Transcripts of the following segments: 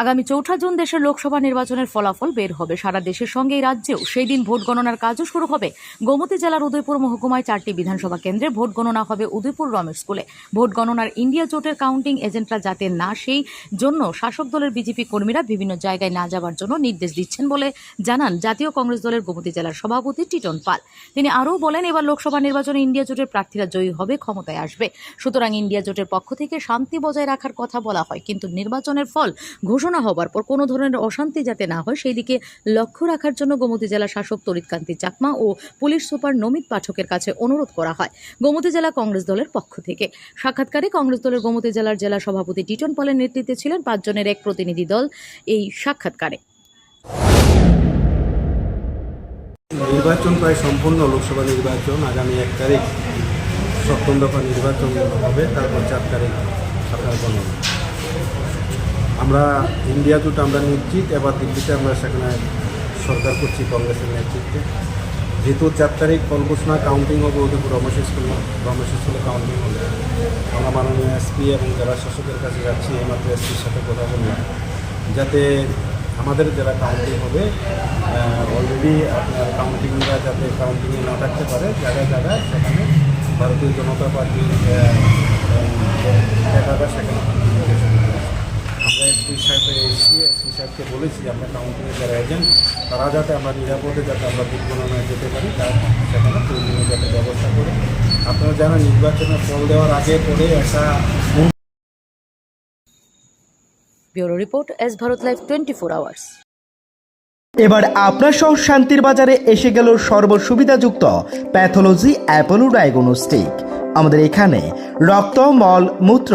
আগামী চৌঠা জুন দেশের লোকসভা নির্বাচনের ফলাফল বের হবে। সারা দেশের সঙ্গে এই রাজ্যেও সেই দিন ভোট গণনার কাজও শুরু হবে। গোমতী জেলার উদয়পুর মহকুমায় চারটি বিধানসভা কেন্দ্রে ভোট গণনা হবে উদয়পুর রমেশ স্কুলে। ভোট গণনার ইন্ডিয়া জোটের কাউন্টিং এজেন্টরা যাতে না সেই জন্য শাসক দলের বিজেপি কর্মীরা বিভিন্ন জায়গায় না যাবার জন্য নির্দেশ দিচ্ছেন বলে জানান জাতীয় কংগ্রেস দলের গোমতী জেলার সভাপতি টিটন পাল। তিনি আরও বলেন, এবার লোকসভা নির্বাচনে ইন্ডিয়া জোটের প্রার্থীরা জয়ী হবে, ক্ষমতায় আসবে। সুতরাং ইন্ডিয়া জোটের পক্ষ থেকে শান্তি বজায় রাখার কথা বলা হয়, কিন্তু নির্বাচনের ফল ঘোষণা হবার পর কোনো ধরনের অশান্তি যাতে না হয়, সেই দিকে লক্ষ্য রাখার জন্য গোমতী জেলা শাসক তরিতকান্তি চাকমা ও পুলিশ সুপার নমিত পাঠকের কাছে অনুরোধ করা হয় গোমতী জেলা কংগ্রেস দলের পক্ষ থেকে। সাক্ষাৎকারে কংগ্রেস দলের গোমতী জেলার জেলা সভাপতি টিটন পলের নেতৃত্বে ছিলেন পাঁচজনের এক প্রতিনিধি দল এই সাক্ষাৎকারে। নির্বাচন প্রায় সম্পূর্ণ, লোকসভা নির্বাচন আগামী এক তারিখ সপ্তম দফা নির্বাচন হবে, তারপর চার তারিখ গণনা। আমরা ইন্ডিয়া জোট আমরা নিশ্চিত, এবার দিল্লিতে আমরা সেখানে সরকার করছি কংগ্রেসের নেতৃত্বে। যেহেতু চার তারিখ ফল কাউন্টিং হবে, উদয়পুর রমেশ স্কুল রমেশ স্কুলে কাউন্টিং হবে। আমরা মাননীয় এসপি এবং জেলা শাসকের কাছে যাচ্ছি, এইমাত্র এসপির সাথে কথা বললাম যাতে আমাদের যারা কাউন্টিং হবে অলরেডি আপনার কাউন্টিংরা যাতে কাউন্টিংয়ে না থাকতে পারে জায়গায় জায়গায় সেখানে ভারতীয় জনতা পার্টির সেখানে। এসছি। সাহেবকে বলেছি যে আমরা কাউন্টিংয়ের যারা এজেন্ট তারা যাতে আমরা নিরাপদে যাতে আমরা ভোট গণনায় যেতে পারি তার সেখানে প্রয়োজনীয় যাতে ব্যবস্থা করে। আপনারা জানেন নির্বাচনের ফল দেওয়ার আগে পরে একটা bureau report S Bharat live twenty four hours. এবার আপনার সহ শান্তির বাজারে এসে গেল সর্বসুবিধাযুক্ত প্যাথোলজি অ্যাপোলো ডায়াগনস্টিক। আমাদের এখানে রক্ত মল মূত্র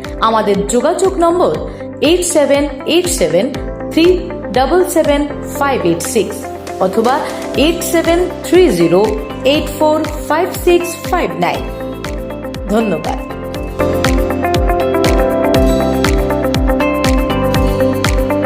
আমাদের যোগাযোগ number eight seven eight seven three double seven five eight six অথবা eight seven three zero eight four five six five nine. ধন্যবাদ।